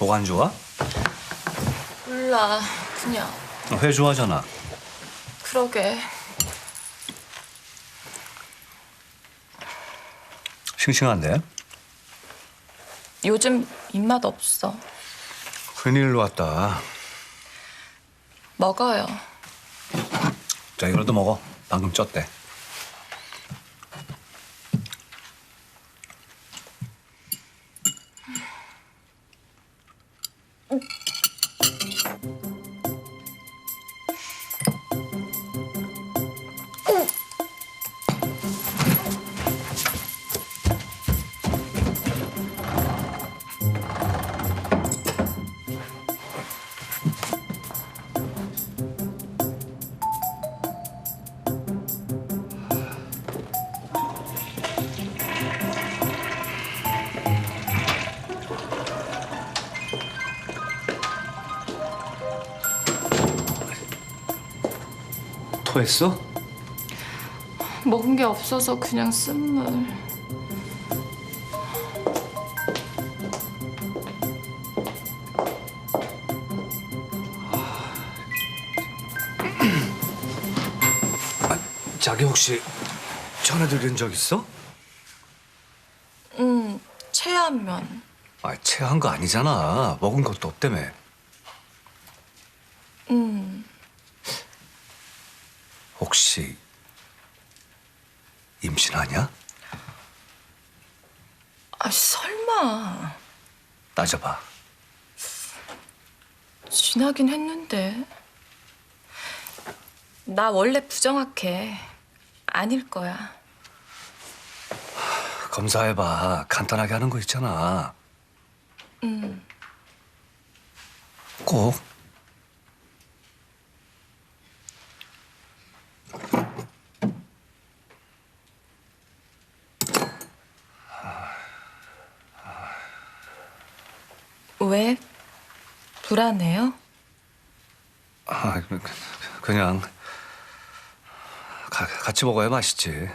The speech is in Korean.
속 안 좋아? 몰라. 그냥 회 좋아하잖아. 그러게. 싱싱한데? 요즘 입맛 없어. 큰일로 왔다. 먹어요. 자, 이거라도 먹어. 방금 쪘대. 토했어? 먹은 게 없어서 그냥 쓴물. 자기 혹시 전화드린 적 있어? 음, 체하면. 아, 체한 거 아니잖아. 먹은 것도 없다며. 음, 혹시 임신하냐? 아 설마. 따져봐. 지나긴 했는데. 나 원래 부정확해. 아닐 거야. 검사해봐. 간단하게 하는 거 있잖아. 음, 꼭. 왜? 불안해요? 아, 그- 그냥 가- 같이 먹어야 맛있지.